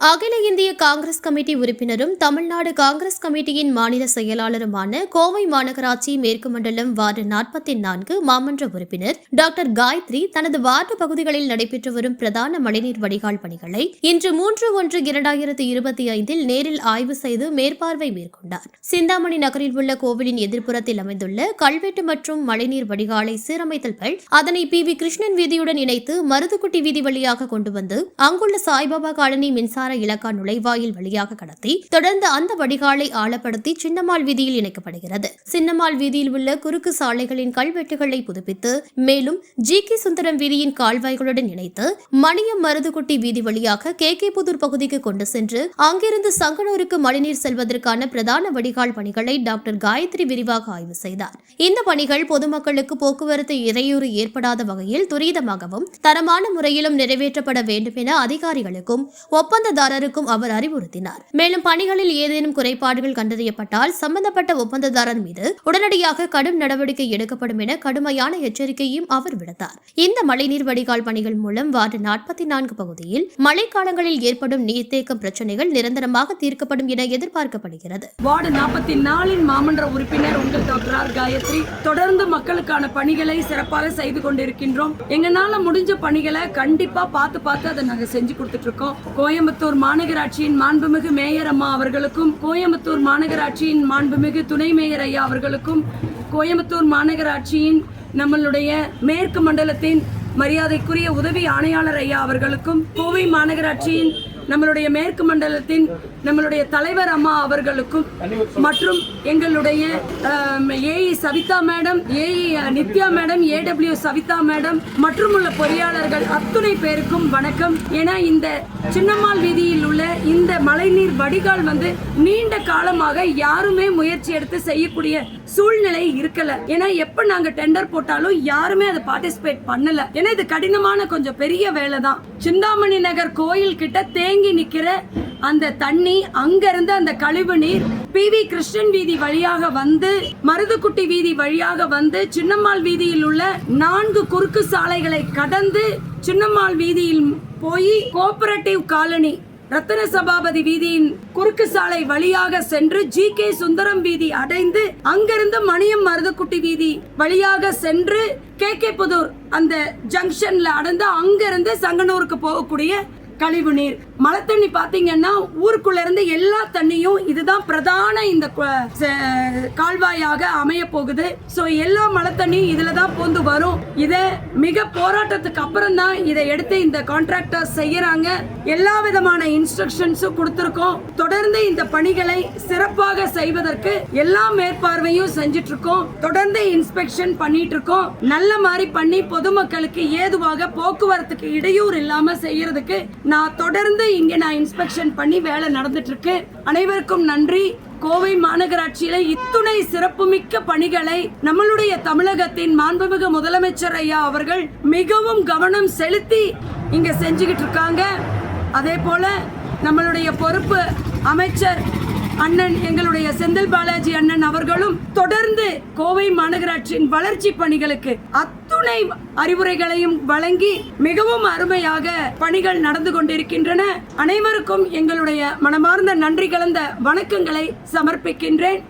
அகில இந்திய காங்கிரஸ் கமிட்டி உறுப்பினரும் தமிழ்நாடு காங்கிரஸ் கமிட்டியின் மாநில செயலாளருமான கோவை மாநகராட்சி மேற்கு மண்டலம் வார்டு நாற்பத்தி நான்கு மாமன்ற உறுப்பினர் டாக்டர் காயத்ரி தனது வார்டு பகுதிகளில் நடைபெற்று வரும் பிரதான மழைநீர் வடிகால் பணிகளை இன்று மூன்று ஒன்று இரண்டாயிரத்தி இருபத்தி ஐந்தில் நேரில் ஆய்வு செய்து மேற்பார்வை மேற்கொண்டார். சிந்தாமணி நகரில் உள்ள கோவிலின் எதிர்ப்புறத்தில் அமைந்துள்ள கல்வெட்டு மற்றும் மழைநீர் வடிகாலை சீரமைத்தல்கள் அதனை பி வி கிருஷ்ணன் வீதியுடன் இணைத்து மருதுக்குட்டி வீதி வழியாக கொண்டு வந்து அங்குள்ள சாய்பாபா காலனி மின்சார இலக்கா நுழைவாயில் வழியாக கடத்தி தொடர்ந்து அந்த வடிகாலை ஆழப்படுத்தி சின்னம்மாள் வீதியில் இணைக்கப்படுகிறது. சின்னம்மாள் வீதியில் உள்ள குறுக்கு சாலைகளின் கல்வெட்டுகளை புதுப்பித்து மேலும் ஜி. கே. சுந்தரம் வீதியின் கால்வாய்களுடன் இணைத்து மணியம் மருதுகுட்டி வீதி வழியாக கே. கே. புதூர் பகுதிக்கு கொண்டு சென்று அங்கிருந்து சங்கனூருக்கு மழைநீர் செல்வதற்கான பிரதான வடிகால் பணிகளை டாக்டர் காயத்ரி விரிவாக ஆய்வு செய்தார். இந்த பணிகள் பொதுமக்களுக்கு போக்குவரத்து இடையூறு ஏற்படாத வகையில் துரிதமாகவும் தரமான முறையிலும் நிறைவேற்றப்பட வேண்டும் என அதிகாரிகளுக்கும் ஒப்பந்த ஒப்பந்ததாரருக்கும் அவர் அறிவுறுத்தினார். மேலும் பணிகளில் ஏதேனும் குறைபாடுகள் கண்டறியப்பட்டால் சம்பந்தப்பட்ட ஒப்பந்ததாரர் மீது உடனடியாக கடும் நடவடிக்கை எடுக்கப்படும் என கடுமையான எச்சரிக்கையும் அவர் விடுத்தார். இந்த மழைநீர் வடிகால் பணிகள் மூலம் வார்டு நாற்பத்தி நான்கு பகுதியில் மழைக்காலங்களில் ஏற்படும் நீர்த்தேக்கம் பிரச்சனைகள் நிரந்தரமாக தீர்க்கப்படும் என எதிர்பார்க்கப்படுகிறது. வார்டு நாற்பத்தி நாலின் மாமன்ற உறுப்பினர் உங்கள் டாக்டர் ஆர். காயத்ரி தொடர்ந்து மக்களுக்கான பணிகளை சிறப்பாக செய்து கொண்டிருக்கின்றோம். எங்களால முடிஞ்ச பணிகளை கண்டிப்பா பார்த்து பார்த்து அதை நாங்க செஞ்சு கொடுத்துட்டு இருக்கோம். கோயம்புத்தூர் கோயம்புத்தூர் மாநகராட்சியின் மாண்புமிகு மேயர் அம்மா அவர்களுக்கும் கோயம்புத்தூர் மாநகராட்சியின் மாண்புமிகு துணை மேயர் ஐயா அவர்களுக்கும் கோயம்புத்தூர் மாநகராட்சியின் நம்மளுடைய மேற்கு மண்டலத்தின் மரியாதைக்குரிய உதவி ஆணையாளர் ஐயா அவர்களுக்கும் கோவை மாநகராட்சியின் நம்மளுடைய மேற்கு மண்டலத்தின் நம்மளுடைய தலைவர் அம்மா அவர்களுக்கும் மற்றும் எங்களுடைய A E Savitha madam A E Nithya madam A W Savitha madam மற்றும் உள்ள பொறியாளர்கள் அத்துணை பேருக்கும் வணக்கம். ஏன்னா இந்த சின்னம்மாள் வீதியில் உள்ள இந்த மழைநீர் வடிகால் வந்து நீண்ட காலமாக யாருமே முயற்சி எடுத்து செய்யக்கூடிய சூழ்நிலை இருக்கல. ஏன்னா எப்ப நாங்க டெண்டர் போட்டாலும் யாருமே அதை பார்ட்டிசிபேட் பண்ணல. ஏன்னா இது கடினமான கொஞ்சம் பெரிய வேலை தான் சிந்தாமணி நகர் கோயில் கிட்ட தேங்கி நிக்கிற அந்த தண்ணி அங்கிருந்து அந்த கழிவு நீர் பி வி கிருஷ்ணன் வீதி வழியாக வந்து மருதுக்குட்டி வீதி வழியாக வந்து சின்னம்மாள் வீதியில் உள்ள நான்கு குறுக்கு சாலைகளை கடந்து சின்னம்மாள் வீதியில் போய் கோஆபரேட்டிவ் காலனி ரத்தன சபாபதி வீதியின் குறுக்கு சாலை வழியாக சென்று ஜி. கே. சுந்தரம் வீதி அடைந்து அங்கிருந்து மணியம் மருதக்குட்டி வீதி வழியாக சென்று கே. கே. புதூர் அந்த ஜங்ஷன்ல அடைந்து அங்கிருந்து சங்கனூருக்கு போகக்கூடிய கழிவு நீர். மழை தண்ணி பாத்தீங்கன்னா ஊருக்குள்ள இருந்து எல்லா தண்ணியும் இதுதான் பிரதான இந்த ச- கால்வாயாக அமைய போகுது. சோ எல்லா மழை தண்ணியும் இதுல தான் போந்து வரும். இத மிக போராட்டத்துக்கு அப்புறம் தான் இதை எடுத்து இந்த கான்ட்ராக்டர் செய்யறாங்க. எல்லா விதமான இன்ஸ்ட்ரக்ஷன்ஸும் கொடுத்துருக்கோம். தொடர்ந்து இந்த பணிகளை சிறப்பாக செய்வதற்கு எல்லா மேற்பார்வையும் செஞ்சுட்டு இருக்கோம் தொடர்ந்து இன்ஸ்பெக்ஷன் பண்ணிட்டு இருக்கோம் நல்ல மாதிரி பண்ணி பொதுமக்களுக்கு ஏதுவாக போக்குவரத்துக்கு இடையூறு இல்லாம செய்யறதுக்கு நான் தொடர்ந்து இங்கே நான் இன்ஸ்பெக்ஷன் பண்ணி வேலை நடந்துட்டு இருக்கு அனைவருக்கும் நன்றி. கோவை மாநகராட்சியில இத்துணை சிறப்புமிக்க பணிகளை நம்மளுடைய தமிழகத்தின் மாண்புமிகு முதலமைச்சர் ஐயா அவர்கள் மிகவும் கவனம் செலுத்தி இங்க செஞ்சுக்கிட்டு இருக்காங்க அதே போல நம்மளுடைய பொறுப்பு அமைச்சர் அண்ணன் எங்களுடைய செந்தில் பாலாஜி அண்ணன் அவர்களும் தொடர்ந்து கோவை மாநகராட்சியின் வளர்ச்சி பணிகளுக்கு அத்துணை அறிவுரைகளையும் வழங்கி மிகவும் அருமையாக பணிகள் நடந்து கொண்டிருக்கின்றன. அனைவருக்கும் எங்களுடைய மனமார்ந்த நன்றி கலந்த வணக்கங்களை சமர்ப்பிக்கின்றேன்.